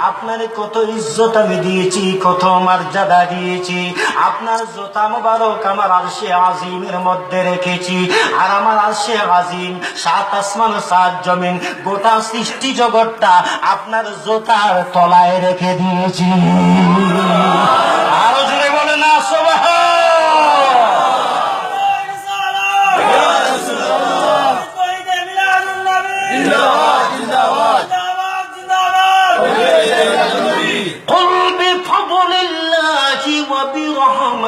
আপনার কত ইজ্জত আমি দিয়েছি, কত মর্যাদা দিয়েছি। আপনার জোতা মোবারক আমার আরশে আজিমের মধ্যে রেখেছি। আর আমার আরশে আজিম সাত আসমান সাত জমিন, গোটা সৃষ্টি জগৎটা আপনার জোতার তলায় রেখে দিয়েছি।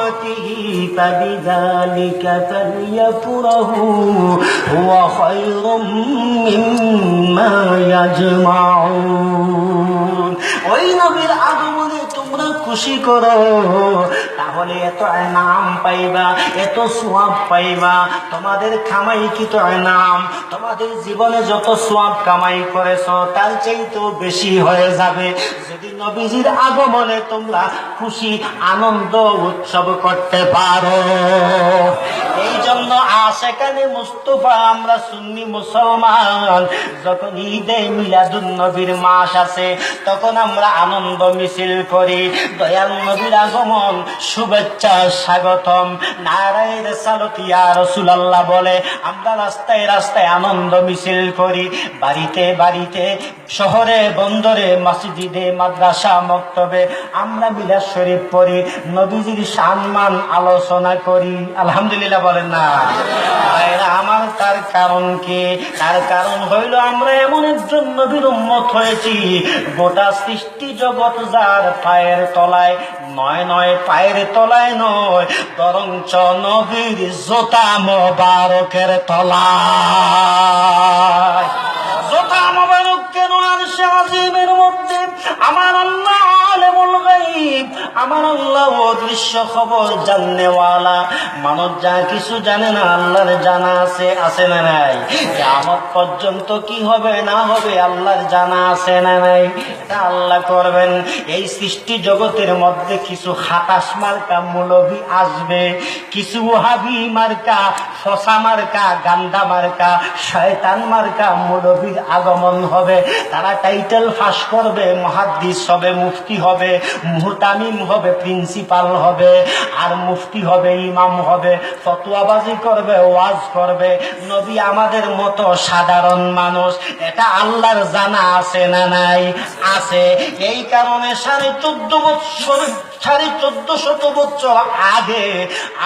وبرحمته فبذلك فليفرحوا هو خير مما يجمعون খুশি করো। তাহলে এত নাম পাইবা, এত সোয়াব পাইবা। তোমাদের খামাই কি তো নাম তোমাদের জীবনে যত সোয়াব কামাই করেছ, তার চাইতেও বেশি হয়ে যাবে। যদি নবীজির আগমনে তোমরা খুশি, আনন্দ, উৎসব করতে পারো। এই জন্য আশেখানে মুস্তফা, আমরা সুন্নি মুসলমান। যখন ঈদে মিলাদুন নবীর মাস আছে তখন আমরা আনন্দ মিছিল করি। দয়াল নবীর আগমন, শুভেচ্ছা, স্বাগতম। নারায়ের সালতিয়া রসুলাল্লাহ বলে, আমরা রাস্তায় রাস্তায় আনন্দ মিছিল করি। বাড়িতে বাড়িতে, শহরে, বন্দরে, মসজিদে, মাদ্রাসা, মক্তবে, আমরা মিলাদ শরীফ পড়ি। নবীজির সম্মান আলোচনা করি। আলহামদুলিল্লাহ বলেন না। আমার তার কারণ কি? তার কারণ হইল আমরা এমন একজন নবীর হয়েছি, গোটা সৃষ্টি জগৎ যার পায়ের তলায় নয় নয়, পায়ের তলায় নয়, বরঞ্চ নবীর জোতা মোবারকের তলায়। মোবারক কেন আর মধ্যে আমার আল্লাহ আমার আল্লাহ অদৃশ্য খবর জাননেওয়ালা। মানুষ যা কিছু জানে না, আল্লাহর জানা আছে আছে না নাই? আমার পর্যন্ত কি হবে, না হবে, আল্লাহর জানা আছে না নাই? আল্লাহ করবেন। এই সৃষ্টি জগতের মধ্যে কিছু হাতাশ মার্কা, মৌলবি আসবে। কিছু ওহাবি মার্কা ফসা মার্কা, গান্দা মার্কা, শয়তান মার্কা, মৌলবীর আগমন হবে। তারা টাইটেল ফাঁস করবে, মহাদ্দিস হবে, মুফতি হবে, মুহতামিম হবে প্রিন্সিপাল হবে, আর মুফতি হবে, ইমাম হবে। ফতুয়াবাজি করবে, ওয়াজ করবে। নবী আমাদের মতো সাধারণ মানুষ, এটা আল্লাহর জানা আছে না নাই? আছে। এই কারণে সাড়ে চোদ্দ বছর সাড়ে চোদ্দ শত বছর আগে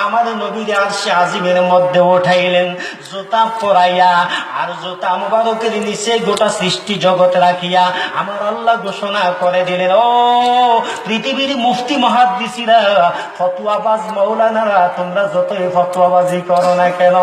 আমার নবীর আরশে আজিমের মধ্যে উঠাইলেন, জুতা পরাইয়া, আর জুতা মুবারকের নিচে গোটা সৃষ্টি জগৎ রাখিয়া আমার আল্লাহ ঘোষণা করে দিলেন, ও পৃথিবীর মুফতি মহাদিসিরা, ফতুয়াবাজ মৌলানারা তোমরা যতই ফতুয়াবাজি করো না কেন